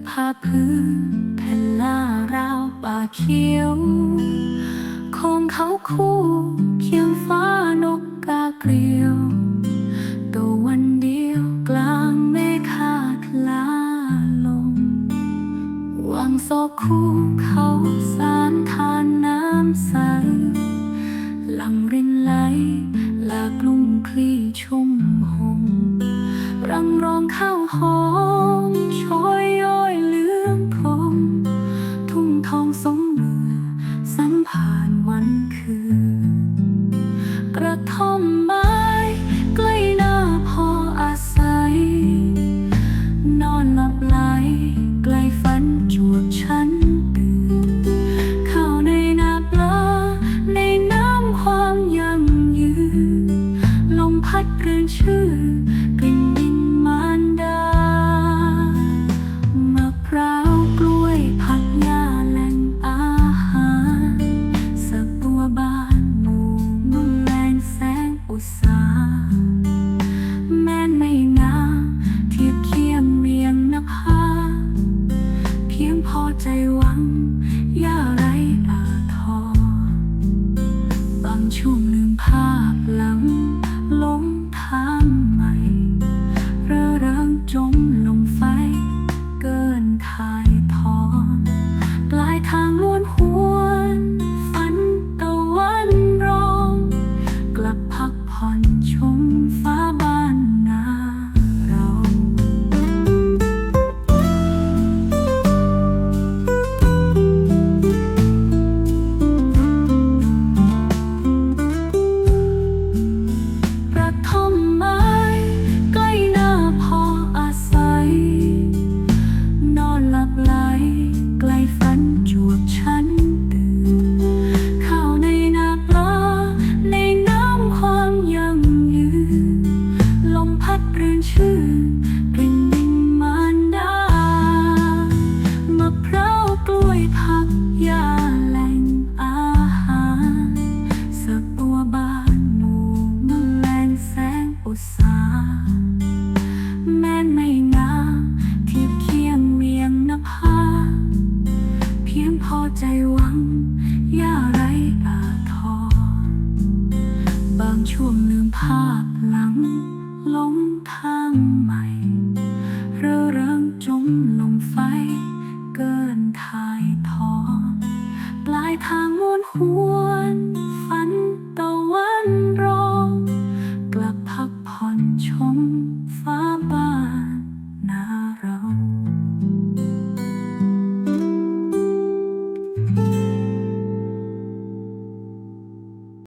ดภาพื้นแผ่นหน้าราวป่าเขียวโคงเขาคู่เคียงฟ้านกกาเกลียวตัววันเดียวกลางเมฆาคลาลงวังโซคู่เขาสารทานน้ำใสลังรินไหลลากลุ่มคลี่ชุ่มหงรำร้องข้าวหอม ผ่านวันคืน กระท่อมไม้ใกล้หน้าพออาศัย นอนหลับไหลใกล้ฝันจวบฉันตื่นเข้าในนาปลาในน้ำความยั่งยืนลมพัดเรื่นชื่อ พักาวกล้วยผักหญ้าแหล่งอาหารสักตัวบ้านหมู่แมลงแสงอุตสาแม้นไม่งามทียบเคียงเมียงนภาเพียงพอใจหวังยาไรอาทอบางช่วงลืมภาพหลังลง